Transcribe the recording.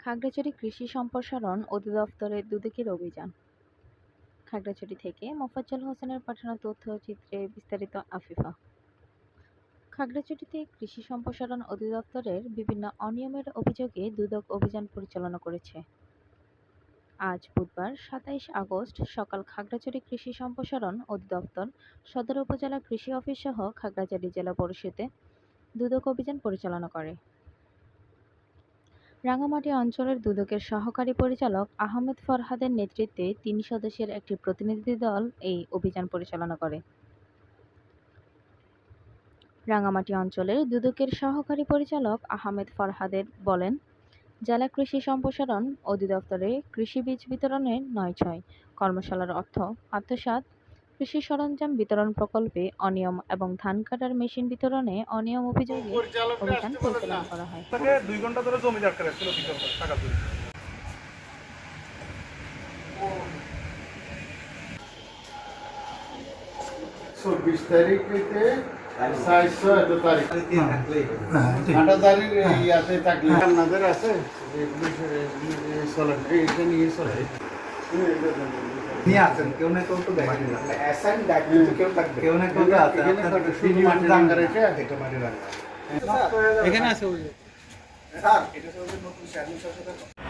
খাগড়াছড়ি কৃষি সম্প্রসারণ অধিদপ্তরের দুদকের অভিযান। খাগড়াছড়ি থেকে মোফাজ্জল হোসেনের পাঠানো তথ্যচিত্রে বিস্তারিত আফিফা। খাগড়াছড়িতে কৃষি সম্প্রসারণ অধিদপ্তরের বিভিন্ন অনিয়মের অভিযোগে দুদক অভিযান পরিচালনা করেছে। আজ বুধবার সাতাইশ আগস্ট সকাল খাগড়াছড়ি কৃষি সম্প্রসারণ অধিদপ্তর সদর উপজেলা কৃষি অফিস সহ খাগড়াছড়ি জেলা পরিষদে দুদক অভিযান পরিচালনা করে। রাঙামাটি অঞ্চলের দুদকের সহকারী পরিচালক আহমেদ ফরহাদের নেতৃত্বে তিন সদস্যের একটি প্রতিনিধি দল এই অভিযান পরিচালনা করে। রাঙামাটি অঞ্চলের দুদকের সহকারী পরিচালক আহমেদ ফরহাদের বলেন, জেলা কৃষি সম্প্রসারণ অধিদপ্তরে কৃষি বীজ বিতরণের নয় ছয়। কর্মশালার অর্থ আত্মসাৎ কৃষি সরঞ্জাম বিতরণ প্রকল্পে অনিয়ম এবং ধান কাটার মেশিন বিতরণে অনিয়ম অভিযোগে অভিযান পরিচালনা করা হয় দুই ঘণ্টা ধরে জমি টাকা চব্বিশ তারিখ হইতে চারশো এত তারিখ ইয়াতে থাকলে আপনাদের আছে চলেন এইটা নিয়ে চলে নিয়ে আসেন কেউ না কেউ তো দেখেন। কেউ না কেউ তো এখানে আছে। স্যার এটা নতুন চেয়ারম্যান সাহেবের